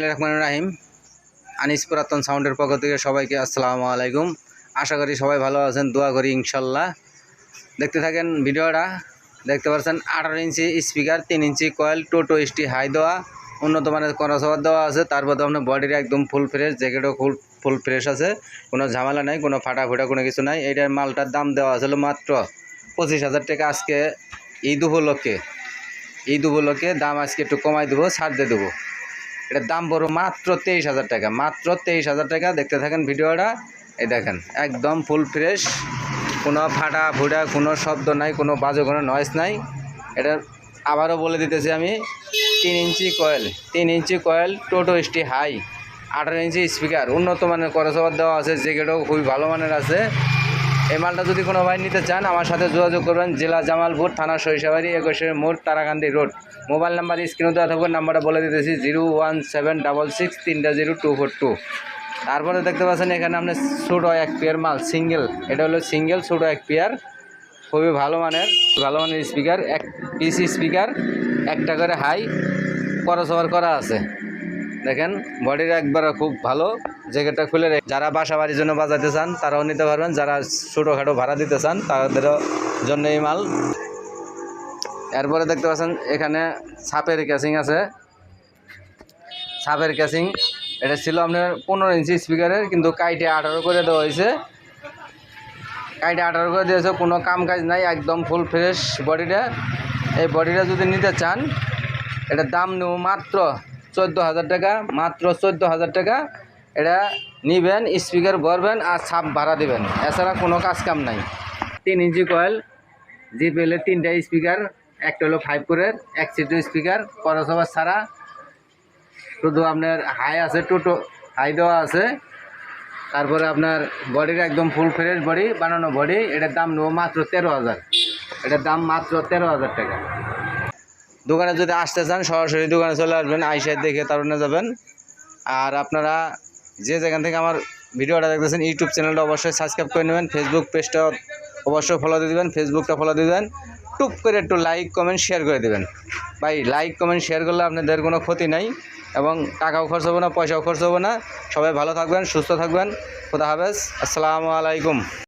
রহমান রাহিম। আনিস পুরাতন সাউন্ডের পক্ষ থেকে সবাইকে আসসালামু আলাইকুম। আশা করি সবাই ভালো আছেন, দোয়া করি ইনশাল্লাহ। দেখতে থাকেন ভিডিওটা, দেখতে পাচ্ছেন আঠারো ইঞ্চি স্পিকার, তিন inch coil, toto ST high দেওয়া, উন্নত মানের কনসভার দেওয়া আছে। তারপর তো আপনার বডির একদম ফুল ফ্রেশ জ্যাকেটও ফুল ফুল ফ্রেশ আছে। কোনো ঝামেলা নাই, কোনো ফাটা ফুটা কোনো কিছু নাই। এইটার মালটার দাম দেওয়া আছিল মাত্র পঁচিশ হাজার টাকা আজকে ঈদ উপলক্ষে। ঈদ উপলক্ষে দাম আজকে একটু কমাই দেবো, ছাড় দিয়ে দেবো। এটার দাম বড় মাত্র তেইশ হাজার টাকা, মাত্র তেইশ হাজার টাকা। দেখতে থাকেন ভিডিওটা, এই দেখেন, একদম ফুল ফ্রেশ কোনো ফাটা ফুটা, কোনো শব্দ নাই, কোনো বাজে, কোনো নয়েস নাই। এটা আবারও বলে দিতেছি আমি, তিন ইঞ্চি কয়েল তিন inch coil toto ST high আঠারো ইঞ্চি স্পিকার উন্নত মানের করসবার দেওয়া আছে জ্যাকেটও খুবই ভালো মানের আছে। এই মালটা যদি কোনো ভাই নিতে চান, আমার সাথে যোগাযোগ করবেন। জেলা জামালপুর থানা সরিষাবাড়ি, একুশে মোড় তারাকান্দি রোড। মোবাইল নাম্বার, স্ক্রিনে দেওয়া থাকবে, নাম্বারটা বলে দিতেছি, zero one seven double six তিনটা জিরো টু ফোর টু। তারপরে দেখতে পাচ্ছেন, এখানে আপনার ছোটো এক পেয়ার মাল, সিঙ্গেল। এটা হলো সিঙ্গেল, ছোটো এক পেয়ার। খুবই ভালো মানের ভালো মানের স্পিকার এক পিস স্পিকার একটা করে হাই করসবার করা আছে। দেখেন বডির একবার খুব ভালো। জ্যাকেটটা খুলে রেখে যারা বাসা বাড়ির জন্য বাজাতে চান, তারাও নিতে পারবেন। যারা ছোটোখাটো ভাড়া দিতে চান, তাদেরও জন্য এই মাল। এরপরে দেখতে পাচ্ছেন, এখানে সাপের ক্যাসিং আছে। সাপের ক্যাসিং এটা ছিল আপনার পনেরো ইঞ্চি স্পিকারের, কিন্তু কাইটে আঠারো করে দেওয়া হয়েছে। কাইটে আঠারো করে দিয়েছে, কোনো কাম কাজ নাই, একদম ফুল ফ্রেশ বডিটা। এই বডিটা যদি নিতে চান, এটার দাম নেব মাত্র চোদ্দ হাজার টাকা, মাত্র চোদ্দ হাজার টাকা। এটা নিবেন স্পিকার ভরবেন আর ছাপ ভাড়া দেবেন। এছাড়া কোনো কাজ কাম নাই। তিন ইঞ্চি কয়েল জিপিএলের তিনটা স্পিকার একটা হলো ফাইভ কোরের এক সিটের স্পিকার পরসভা ছাড়া। শুধু আপনার হাই আছে টোটো হাই দেওয়া আছে। তারপরে আপনার বডির একদম ফুল ফ্রেশ বডি বানানো বডি এটার দাম নেব মাত্র তেরো হাজার। এটার দাম মাত্র তেরো হাজার টাকা। দোকানে যদি আসতে চান, সরাসরি দোকানে চলে আসবেন আইসার দেখে তারণে যাবেন। আর আপনারা যে যেখান থেকে আমার ভিডিওটা দেখতেছেন ইউটিউব চ্যানেলটা অবশ্যই সাবস্ক্রাইব করে নেবেন ফেসবুক পেজটা অবশ্যই ফলো দিয়ে দেবেন ফেসবুকটা ফলো দিয়ে দেবেন, টুক করে একটু লাইক কমেন্ট শেয়ার করে দেবেন। ভাই লাইক কমেন্ট শেয়ার করলে আপনাদের কোনো ক্ষতি নাই এবং টাকাও খরচ হবে না, পয়সাও খরচ হবে না। সবাই ভালো থাকবেন, সুস্থ থাকবেন। খুদা হাফেজ। আসসালামু আলাইকুম।